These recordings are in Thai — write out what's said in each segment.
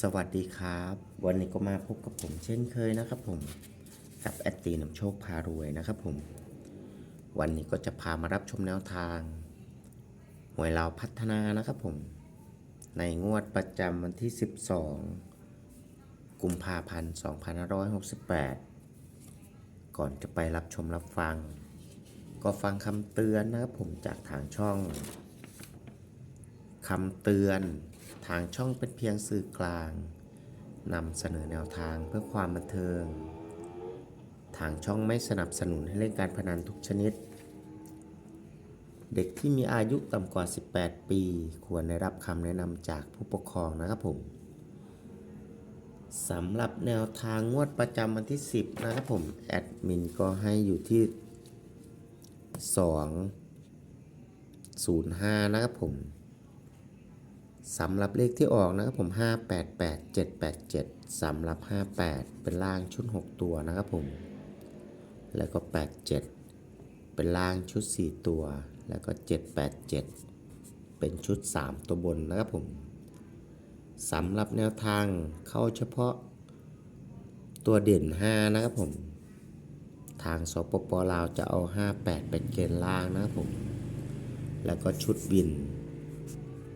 สวัสดีครับ วันนี้ก็มาพบกับผมเช่นเคยนะครับผมกับแอดตีนำโชคพารวยนะครับผม วันนี้ก็จะพามารับชมแนวทางหวยเราพัฒนานะครับผม ในงวดประจำวันที่ 12 กุมภาพันธ์2568 ก่อนจะไปรับชมรับฟัง ก็ฟังคำเตือนนะครับผมจากทางช่องคำเตือน ทางช่องเป็นเพียงสื่อกลางนำเสนอแนวทางเพื่อความบันเทิง ทางช่องไม่สนับสนุนให้เล่นการพนันทุกชนิด เด็กที่มีอายุต่ำกว่า 18 ปี ควรได้รับคำแนะนำจากผู้ปกครองนะครับผมสำหรับแนวทางงวดประจำวันที่ 10 นะครับผม แอดมินก็ให้อยู่ที่ 2 05 นะครับผม สำหรับเลขที่ออกนะครับผม 588787สำหรับ 58 เป็นล่างชุด 6 ตัวนะครับผม แล้วก็ 87 เป็นล่างชุด 4 ตัว แล้วก็ 787 เป็นชุด 3 ตัวบนนะครับผมสำหรับแนวทางเข้าเฉพาะตัวเด่น 5 นะครับผม ทางสปปลาวจะเอา 58 เป็นเกณฑ์ล่างนะครับผม แล้วก็ชุดวิน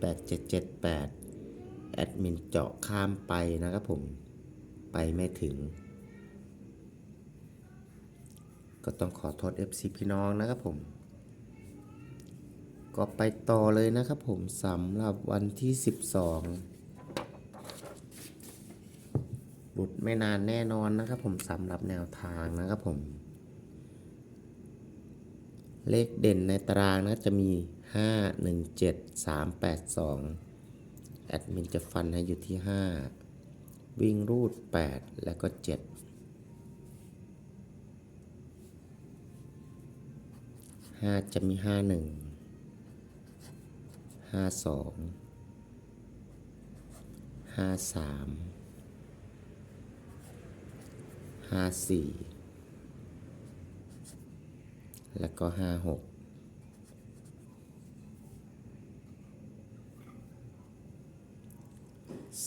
8778 แอดมินเจาะข้ามไปนะครับผม ไปไม่ถึง ก็ต้องขอโทษ FC พี่น้องนะครับผม ก็ไปต่อเลยนะครับผมสำหรับวันที่ 12 หลุดไม่นานแน่นอนนะครับผมสำหรับแนวทางนะครับผม เลขเด่นในตารางนะจะมี 5 1 7 3 8 2 แอดมินจะฟันให้อยู่ที่ 5 วิ่งรูด 8 แล้วก็ 7 5 จะมี 5 1 5 2 5 3 5 4 แล้วก็5 6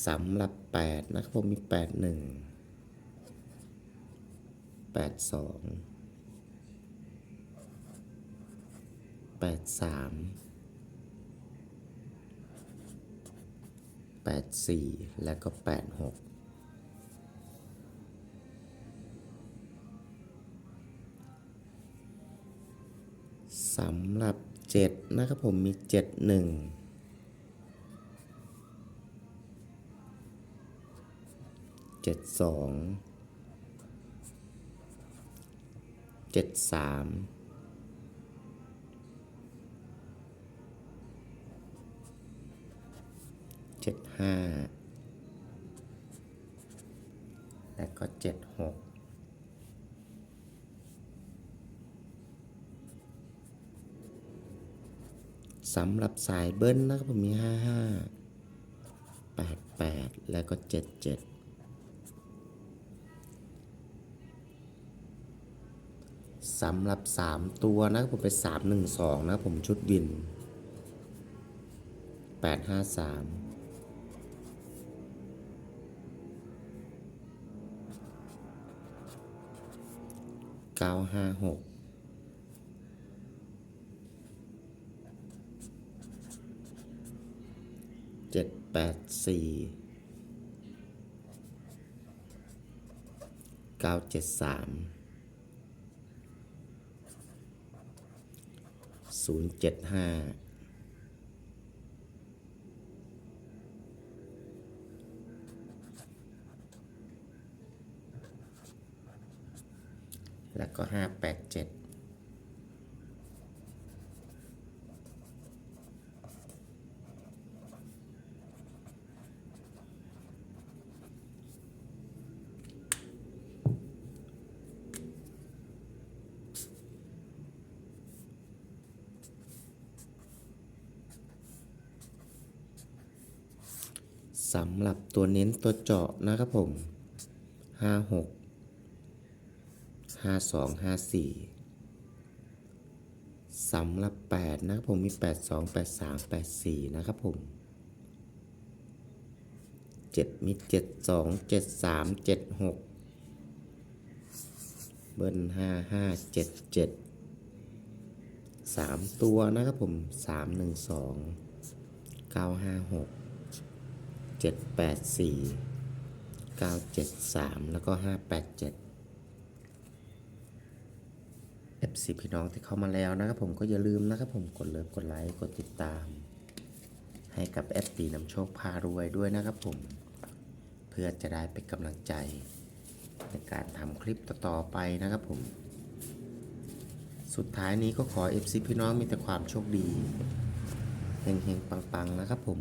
สำหรับ8นะครับผมมี8 1 8 2 8 3 8 4แล้วก็8 6สำหรับ 7 นะครับผมมี 7 1 7 2 7 3 7 5 และก็ 7 6 สำหรับสายเบิ้ลนะครับผมมีห้าห้าแล้วก็เจ็ดเจ็ดสำหรับ 3 ตัวนะครับผมเป็น3 1 2 นะครับผมชุดวิน เจ็ดแปดสี่เก้าเจ็ดสามศูนย์เจ็ดห้าแล้วก็ห้าแปดเจ็ด สำหรับตัวเน้นตัวเจาะนะครับผมห้าหกห้าสองห้าสี่สำหรับแปดนะครับผมมีแปดสองแปดสามแปดสี่นะครับผมเจ็ดมีเจ็ดสองเจ็ดสามเจ็ดหกเบิ้ลห้าห้าเจ็ดเจ็ดสามตัวนะครับผมสา มหนึ่งสองเจ็ดแปดสี่เก้าเจ็ดสามแล้วก็ห้าแปดเจ็ด FC พี่น้องที่เข้ามาแล้วนะครับผมก็อย่าลืมนะครับผมกดเลิฟกดไลค์กดติดตาม ให้กับแอปตีนำโชคพารวยด้วยนะครับผม เพื่อจะได้เป็นกำลังใจ ในการทำคลิปต่อๆไปนะครับผม สุดท้ายนี้ก็ขอ FC พี่น้องมีแต่ความโชคดีเฮงๆปังๆนะครับผม